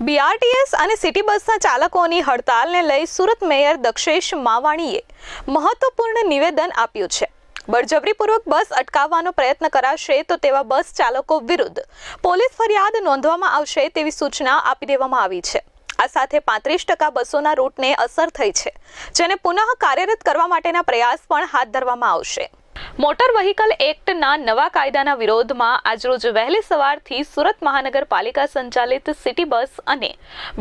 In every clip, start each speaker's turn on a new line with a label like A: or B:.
A: BRTS અને city બસના ચાલકોની હડતાલને લઈ સુરત મેયર દક્ષેશ માવાણીએ મહત્વપૂર્ણ નિવેદન આપ્યું છે. બળજબરીપૂર્વક બસ અટકાવવાનો પ્રયત્ન કરાશે તો તેવા બસ ચાલકો વિરુદ્ધ પોલીસ ફરિયાદ નોંધવામાં આવશે તેવી સૂચના આપી દેવામાં આવી છે. આ સાથે પાંત્રીસ ટકા બસોના રૂટને અસર થઈ છે, જેને પુનઃ કાર્યરત કરવા માટેના પ્રયાસ પણ હાથ ધરવામાં આવશે. મોટર વ્હીકલ એક્ટના નવા કાયદાના વિરોધમાં આજરોજ વહેલી સવારથી સુરત મહાનગરપાલિકા સંચાલિત સિટી બસ અને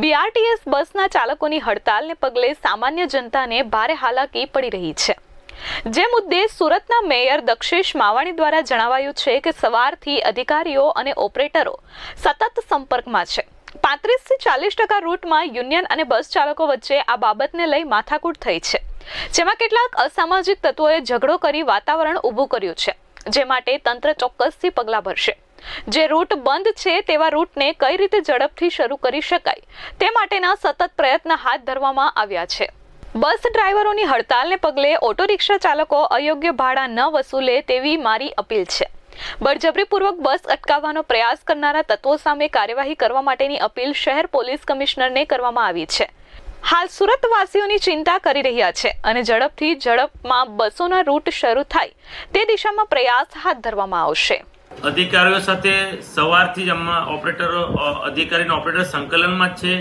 A: બીઆરટીએસ બસના ચાલકોની હડતાલને પગલે સામાન્ય જનતાને ભારે હાલાકી પડી રહી છે. જે મુદ્દે સુરતના મેયર દક્ષેશ માવાણી દ્વારા જણાવાયું છે કે સવારથી અધિકારીઓ અને ઓપરેટરો સતત સંપર્કમાં છે. પાંત્રીસથી ચાલીસ ટકા રૂટમાં યુનિયન અને બસ ચાલકો વચ્ચે આ બાબતને લઈ માથાકૂટ થઈ છે. જેમાં કેટલાક અસામાજિક તત્વોએ ઝઘડો કરી વાતાવરણ ઊભું કર્યું છે, જે માટે તંત્ર ચોક્કસથી પગલાં ભરશે. જે રૂટ બંધ છે તેવા રૂટને કઈ રીતે ઝડપથી શરૂ કરી શકાય, તે માટેના સતત પ્રયત્ન હાથ ધરવામાં આવ્યા છે. બસ ડ્રાઈવરોની હડતાલને પગલે ઓટો રિક્ષા ચાલકો અયોગ્ય ભાડા ન વસૂલે તેવી મારી અપીલ છે. બળજબરીપૂર્વક બસ અટકાવવાનો પ્રયાસ કરનારા તત્વો સામે કાર્યવાહી કરવા માટેની અપીલ શહેર પોલીસ કમિશનરને કરવામાં આવી છે. હાલ સુરતવાસીઓની ચિંતા કરી રહ્યા છે અને ઝડપથી ઝડપમાં બસોના રૂટ શરૂ થાય તે દિશામાં પ્રયાસ હાથ ધરવામાં આવશે.
B: અધિકારીઓ સાથે સવારથી જ ઓપરેટરો અધિકારી ઓપરેટર સંકલનમાં જ છે.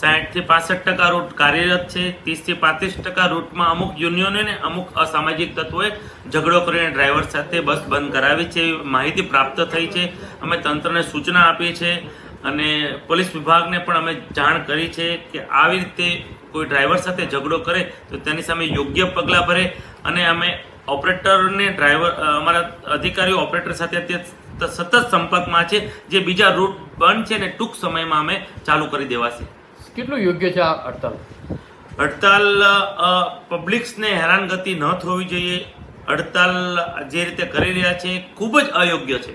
B: સાહીઠથી પાસઠ ટકા રૂટ કાર્યરત છે. ત્રીસથી પાંત્રીસ ટકા રૂટમાં અમુક યુનિયનો ને અમુક અસામાજિક તત્વોએ ઝઘડો કરીને ડ્રાઈવર સાથે બસ બંધ કરાવી છે માહિતી પ્રાપ્ત થઈ છે. અમે તંત્રને સૂચના આપી છે અને પોલીસ વિભાગને પણ અમે જાણ કરી છે કે આવી રીતે કોઈ ડ્રાઈવર સાથે ઝઘડો કરે તો તેની સામે યોગ્ય પગલાં ભરે અને અમે ઓપરેટરને ડ્રાઈવર અમારા અધિકારીઓ ઓપરેટર સાથે અત્યારે સતત સંપર્કમાં છે. જે બીજા રૂટ બંધ છે ને ટૂંક સમયમાં અમે ચાલુ કરી દેવાશે.
C: કેટલું યોગ્ય છે આ હડતાલ?
B: હડતાલ પબ્લિક્સને હેરાનગતિ ન થવી જોઈએ. હડતાલ જે રીતે કરી રહ્યા છે ખૂબ જ અયોગ્ય છે.